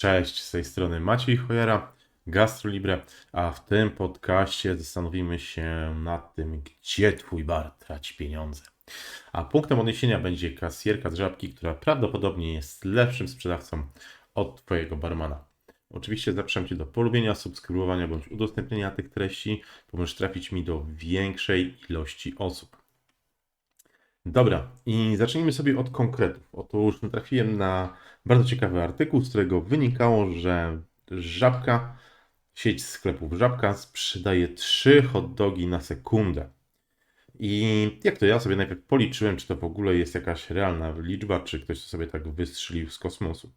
Cześć, z tej strony Maciej Chojera, GastroLibre, a w tym podcaście zastanowimy się nad tym, gdzie Twój bar traci pieniądze. A punktem odniesienia będzie kasjerka z Żabki, która prawdopodobnie jest lepszym sprzedawcą od Twojego barmana. Oczywiście zapraszam Cię do polubienia, subskrybowania bądź udostępnienia tych treści, pomożesz trafić mi do większej ilości osób. Dobra, i zacznijmy sobie od konkretów. Otóż natrafiłem na bardzo ciekawy artykuł, z którego wynikało, że Żabka, sieć sklepów Żabka sprzedaje 3 hot dogi na sekundę. I jak to ja sobie najpierw policzyłem, czy to w ogóle jest jakaś realna liczba, czy ktoś to sobie tak wystrzelił z kosmosu.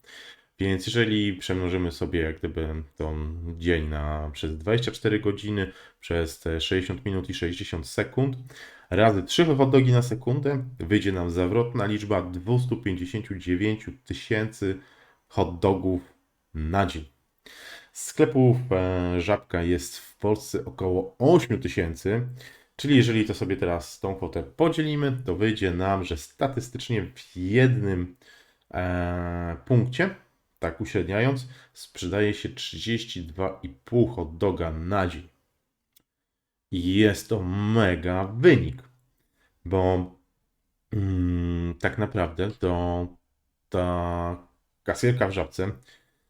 Więc jeżeli przemnożymy sobie jak gdyby ten dzień na przez 24 godziny, przez te 60 minut i 60 sekund, razy 3 hot dogi na sekundę, wyjdzie nam zawrotna liczba 259 tysięcy hot dogów na dzień. Sklepów e, Żabka jest w Polsce około 8 tysięcy, czyli jeżeli to sobie teraz tą kwotę podzielimy, to wyjdzie nam, że statystycznie w jednym e, punkcie, tak uśredniając, sprzedaje się 32,5 hot doga na dzień. Jest to mega wynik, bo mm, tak naprawdę to ta kasjerka w żabce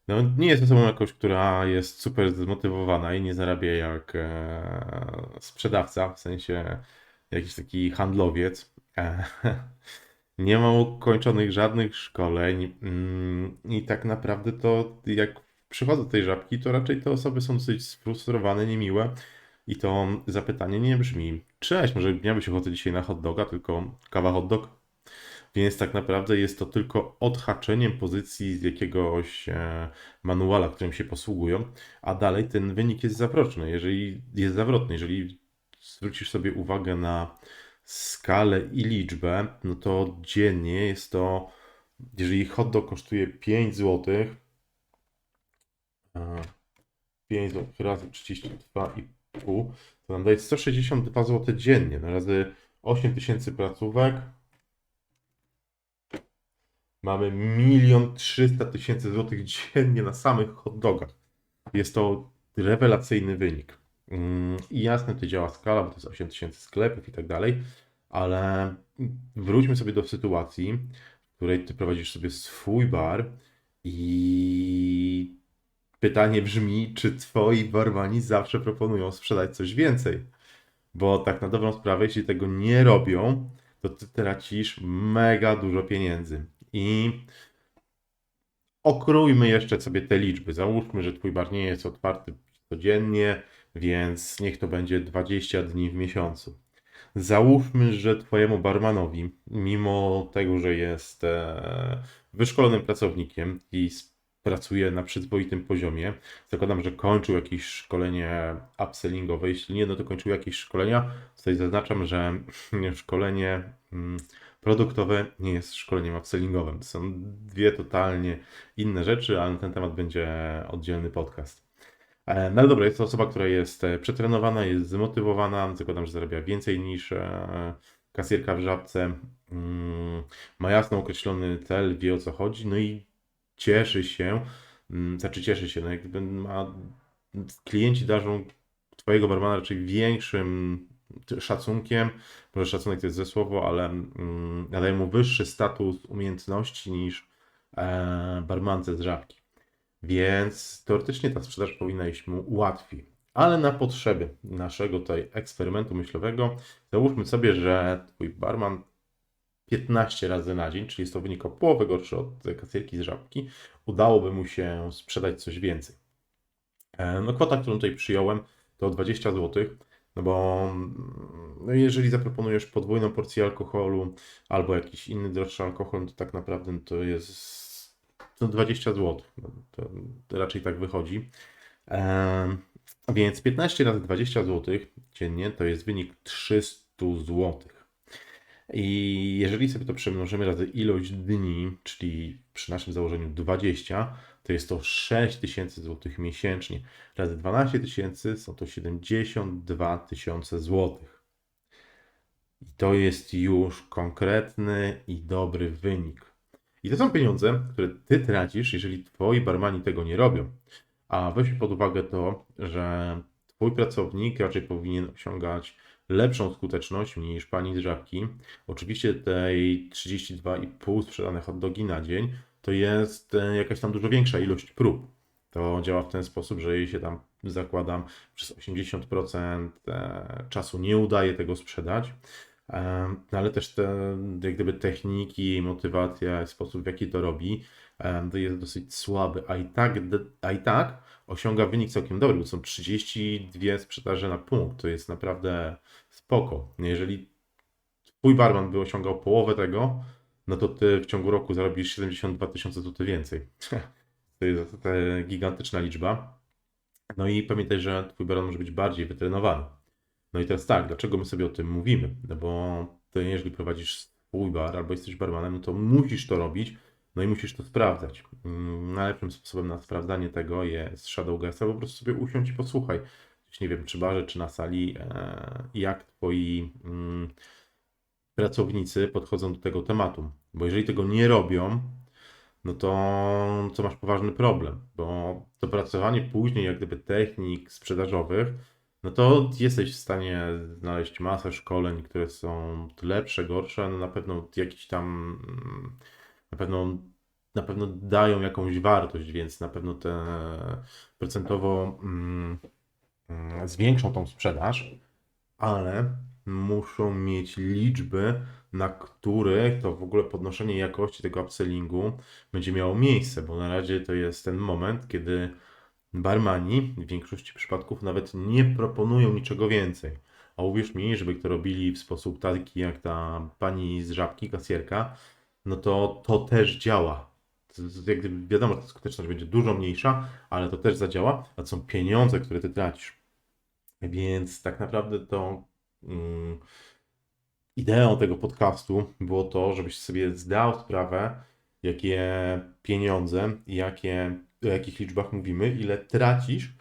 no, nie jest osobą jakąś, która jest super zmotywowana i nie zarabia jak e, sprzedawca, w sensie jakiś taki handlowiec. E, nie ma ukończonych żadnych szkoleń mm, i tak naprawdę to jak przychodzę do tej żabki, to raczej te osoby są dosyć sfrustrowane, niemiłe i to zapytanie nie brzmi cześć, może miałbyś ochotę dzisiaj na hot doga, tylko kawa hot dog? Więc tak naprawdę jest to tylko odhaczeniem pozycji z jakiegoś e, manuala, którym się posługują, a dalej ten wynik jest zawrotny. Jeżeli jest zawrotny, jeżeli zwrócisz sobie uwagę na skalę i liczbę, no to dziennie jest to, jeżeli hot dog kosztuje 5 zł, 5 zł razy 32,5, to nam daje 162 zł dziennie, na razy 8 tysięcy placówek, Mamy milion trzysta tysięcy złotych dziennie na samych hot dogach. Jest to rewelacyjny wynik. Mm, I jasne, to działa skala, bo to jest 8 tysięcy sklepów i tak dalej, ale wróćmy sobie do sytuacji, w której ty prowadzisz sobie swój bar i pytanie brzmi, czy twoi barmani zawsze proponują sprzedać coś więcej? Bo tak na dobrą sprawę, jeśli tego nie robią, to ty tracisz mega dużo pieniędzy. I okrójmy jeszcze sobie te liczby. Załóżmy, że Twój bar nie jest otwarty codziennie, więc niech to będzie 20 dni w miesiącu. Załóżmy, że Twojemu barmanowi, mimo tego, że jest e, wyszkolonym pracownikiem i pracuje na przyzwoitym poziomie, zakładam, że kończył jakieś szkolenie upsellingowe. Jeśli nie, no to kończył jakieś szkolenia. Tutaj zaznaczam, że szkolenie mm, produktowe nie jest szkoleniem upsellingowym. To są dwie totalnie inne rzeczy, ale na ten temat będzie oddzielny podcast. E, no ale dobra, jest to osoba, która jest e, przetrenowana, jest zmotywowana, zakładam, że zarabia więcej niż e, kasjerka w żabce, mm, ma jasno określony cel, wie o co chodzi, no i cieszy się, mm, znaczy cieszy się, no jakby ma, klienci darzą twojego barmana raczej większym szacunkiem, może szacunek to jest ze słowo, ale mm, nadaje mu wyższy status umiejętności niż barmance z żabki. Więc teoretycznie ta sprzedaż powinna iść mu łatwiej. Ale na potrzeby naszego tutaj eksperymentu myślowego, załóżmy sobie, że twój barman 15 razy na dzień, czyli jest to wynik o połowę gorszy od kasjerki z żabki, udałoby mu się sprzedać coś więcej. E, no kwota, którą tutaj przyjąłem, to 20 zł. No bo no jeżeli zaproponujesz podwójną porcję alkoholu albo jakiś inny droższy alkohol, to tak naprawdę to jest no 20 zł. No to, raczej tak wychodzi. Więc 15 razy 20 zł dziennie to jest wynik 300 zł. I jeżeli sobie to przemnożymy razy ilość dni, czyli przy naszym założeniu 20, to jest to 6 tysięcy złotych miesięcznie. Razy 12 tysięcy są to 72 tysiące złotych. I to jest już konkretny i dobry wynik. I to są pieniądze, które ty tracisz, jeżeli twoi barmani tego nie robią. A weź pod uwagę to, że twój pracownik raczej powinien osiągać lepszą skuteczność niż pani z żabki. Oczywiście tej 32,5 sprzedane hot dogi na dzień to jest e, jakaś tam dużo większa ilość prób. To działa w ten sposób, że jej się tam zakładam przez 80% e, czasu nie udaje tego sprzedać. No ale też te jak gdyby techniki, motywacja, sposób w jaki to robi, to jest dosyć słaby, a i tak, a i tak osiąga wynik całkiem dobry, bo są 32 sprzedaże na punkt. To jest naprawdę spoko. Jeżeli twój barman by osiągał połowę tego, no to ty w ciągu roku zarobisz 72 tysiące złotych więcej. To jest gigantyczna liczba. No i pamiętaj, że twój barman może być bardziej wytrenowany. No i teraz tak, dlaczego my sobie o tym mówimy? No bo ty, jeżeli prowadzisz swój bar albo jesteś barmanem, no to musisz to robić, no i musisz to sprawdzać. Mm, Najlepszym sposobem na sprawdzanie tego jest Shadow Guesta, po prostu sobie usiądź i posłuchaj. Nie wiem, czy barze, czy na sali, e, jak twoi mm, pracownicy podchodzą do tego tematu. Bo jeżeli tego nie robią, no to, to masz poważny problem, bo dopracowanie później jak gdyby technik sprzedażowych, no to jesteś w stanie znaleźć masę szkoleń, które są lepsze, gorsze, no na pewno jakiś tam, mm, na pewno, na pewno dają jakąś wartość, więc na pewno te procentowo mm, mm, zwiększą tą sprzedaż, ale muszą mieć liczby, na których to w ogóle podnoszenie jakości tego upsellingu będzie miało miejsce, bo na razie to jest ten moment, kiedy barmani w większości przypadków nawet nie proponują niczego więcej. A uwierz mi, żeby to robili w sposób taki jak ta pani z żabki, kasjerka, no to to też działa. Jak gdyby wiadomo, ta skuteczność będzie dużo mniejsza, ale to też zadziała, a to są pieniądze, które ty tracisz. Więc tak naprawdę to mm, ideą tego podcastu było to, żebyś sobie zdał sprawę, jakie pieniądze, jakie, o jakich liczbach mówimy, ile tracisz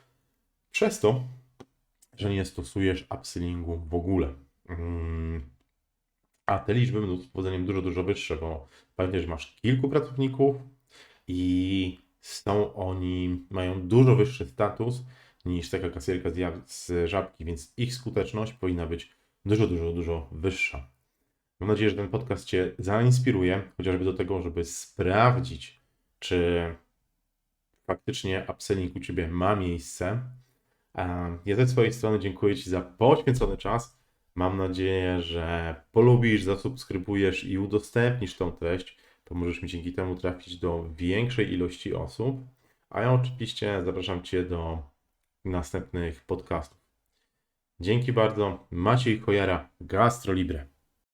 przez to, że nie stosujesz upsellingu w ogóle. Mm, A te liczby będą z powodzeniem dużo, dużo wyższe, bo pamiętaj, że masz kilku pracowników i są oni, mają dużo wyższy status niż taka kasjerka z, żabki, więc ich skuteczność powinna być dużo, dużo, dużo wyższa. Mam nadzieję, że ten podcast Cię zainspiruje, chociażby do tego, żeby sprawdzić, czy faktycznie upselling u Ciebie ma miejsce. Ja ze swojej strony dziękuję Ci za poświęcony czas. Mam nadzieję, że polubisz, zasubskrybujesz i udostępnisz tą treść. Pomożesz mi dzięki temu trafić do większej ilości osób. A ja oczywiście zapraszam Cię do następnych podcastów. Dzięki bardzo. Maciej Chojara, Gastrolibre.